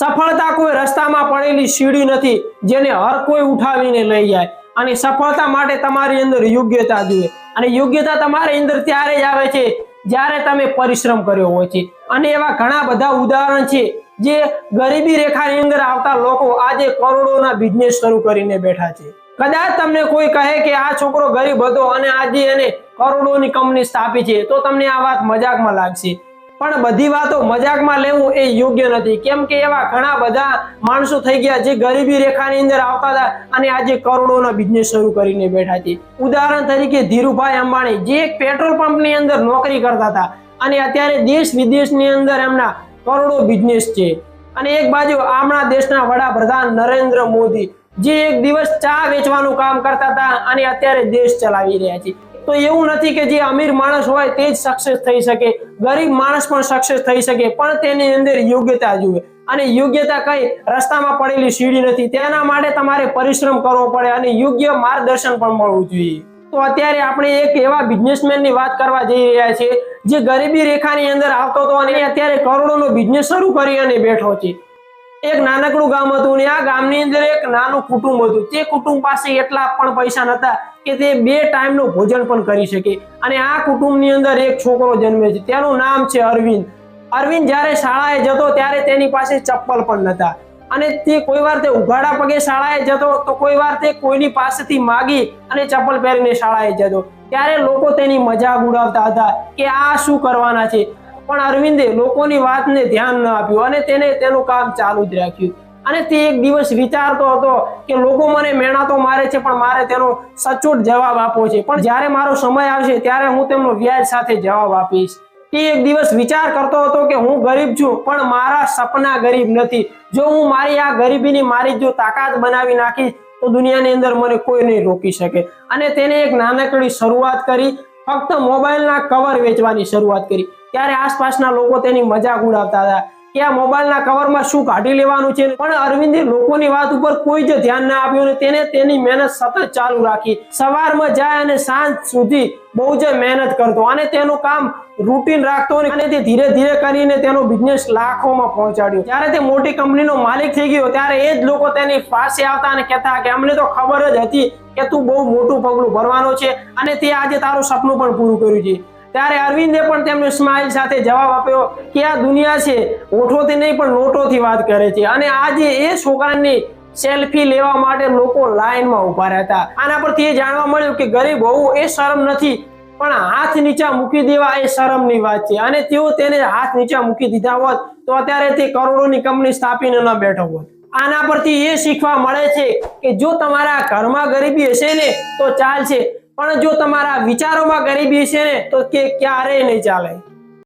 સફળતા કોઈ રસ્તામાં પડેલી સીડી નથી, જેને હર કોઈ ઉઠાવીને લઈ જાય. અને સફળતા માટે તમારી અંદર યોગ્યતા જોઈએ અને યોગ્યતા તમારી અંદર ત્યારે જ આવે છે, જ્યારે તમે પરિશ્રમ કર્યો હોય છે. અને એવા ઘણા બધા ઉદાહરણ છે, જે ગરીબી રેખાની અંદર આવતા લોકો આજે કરોડોના બિઝનેસ શરૂ કરીને બેઠા છે. કદાચ તમને કોઈ કહે કે આ છોકરો ગરીબ હતો અને આજે એને કરોડોની કંપની સ્થાપી છે, તો તમને આ વાત મજાકમાં લાગશે. પણ બધી વાતો મજાકમાં લેવું એ યોગ્ય નથી. કેમ કે એવા ઘણા બધા માણસો થઈ ગયા જે ગરીબી રેખાની અંદર આવતા હતા અને આજે કરોડોનો બિઝનેસ શરૂ કરીને બેઠા છે. ઉદાહરણ તરીકે ધીરુભાઈ અંબાણી, જે એક પેટ્રોલ પંપની અંદર નોકરી કરતા હતા અને અત્યારે દેશ વિદેશની અંદર એમના કરોડો બિઝનેસ છે. અને એક બાજુ આપણા દેશના વડાપ્રધાન નરેન્દ્ર મોદી, જે એક દિવસ ચા વેચવાનું કામ કરતા હતા અને અત્યારે દેશ ચલાવી રહ્યા છે. તો એવું નથી કે જે અમીર માણસ હોય તે જ સક્સેસ થઈ શકે. ગરીબ માણસ પણ સક્સેસ થઈ શકે, પણ તેની અંદર યોગ્યતા જોઈએ અને યોગ્યતા કઈ રસ્તામાં પડેલી સીડી નથી, તેના માટે તમારે પરિશ્રમ કરવો પડે અને યોગ્ય માર્ગદર્શન પણ મળવું જોઈએ. તો અત્યારે આપણે એક એવા બિઝનેસમેનની વાત કરવા જઈ રહ્યા છીએ, જે ગરીબી રેખાની અંદર આવતો હતો અને અત્યારે કરોડોનો બિઝનેસ શરૂ કરી અને બેઠો છે. એક નાનકડું ગામ હતું ને આ ગામની અંદર એક નાનું કુટુંબ હતું. તે કુટુંબ પાસે એટલા પણ પૈસા નતા કે તે બે ટાઈમનું ભોજન પણ કરી શકે. અને આ કુટુંબની અંદર એક છોકરો જન્મે છે. તેનું નામ છે અરવિંદ. અરવિંદ જ્યારે શાળાએ જતો ત્યારે તેની પાસે ચપ્પલ પણ નતા અને તે કોઈ વાર તે ઉઘાડા પગે શાળાએ જતો તો કોઈ વાર તે કોઈની પાસેથી માગી અને ચપ્પલ પહેરીને શાળાએ જતો. ત્યારે લોકો તેની મજાક ઉડાવતા હતા કે આ શું કરવાના છે? પણ અરવિંદે લોકોની વાતને ધ્યાન ન આપ્યું અને તેને તેનું કામ ચાલુ જ રાખ્યું. અને તે એક દિવસ વિચારતો હતો કે લોકો મને મેણા મારે છે, પણ મારે તેનો સચોટ જવાબ આપવો છે. પણ જ્યારે મારો સમય આવશે, ત્યારે હું તેમનો વ્યાજ સાથે જવાબ આપીશ. તે એક દિવસ વિચાર કરતો હતો કે હું ગરીબ છું, પણ મારા સપના ગરીબ નથી. જો હું મારી આ ગરીબીની મારી જો તાકાત બનાવી નાખીશ, તો દુનિયાની અંદર મને કોઈ નહીં રોકી શકે. અને તેને એક નાનકડી શરૂઆત કરી ફક્ત મોબાઈલના કવર વેચવાની શરૂઆત કરી. ત્યારે આસપાસના લોકો તેની મજાક ઉડાવતા હતા. કે આ મોબાઈલના કવરમાં શું કાઢી લેવાનું છે? પણ અરવિંદે લોકોની વાત ઉપર કોઈ જ ધ્યાન ના આપ્યું અને તેને તેની મહેનત સતત ચાલુ રાખી. સવારમાં જાય અને સાંજ સુધી બહુ જ મહેનત કરતો. અને તેનું કામ રૂટીન રાખતો અને તે ધીરે ધીરે કરીને તેનો બિઝનેસ લાખોમાં પહોંચાડ્યો. જ્યારે તે મોટી કંપનીનો માલિક થઈ ગયો, ત્યારે એ જ લોકો તેની પાસે આવતા અને કહેતા કે અમને તો ખબર જ હતી કે તું બહુ મોટું પગલું ભરવાનો છે અને તે આજે તારું સપનું પણ પૂરું કર્યું છે. ત્યારે અરવિંદે પણ તેમની સ્માઇલ સાથે જવાબ આપ્યો કે આ દુનિયા છે, ઓઠોથી નહીં પણ નોટોથી વાત કરે છે. અને આજે એ છોકરાની સેલ્ફી લેવા માટે લોકો લાઈનમાં ઊભા રહેતા આના પરથી એ જાણવા મળ્યું કે ગરીબ હોવું એ શરમ નથી, પણ હાથ નીચા મૂકી દેવા એ શરમની વાત છે. અને તેઓ તેને હાથ નીચા મૂકી દીધા હોત, તો અત્યારે તે કરોડોની કંપની સ્થાપીને ન બેઠો હોત. આના પરથી એ શીખવા મળે છે કે જો તમારા ઘરમાં ગરીબી હશે ને, તો ચાલશે. પણ જો તમારા વિચારોમાં ગરીબી છે ને તો કે ક્યારેય નહીં ચાલે.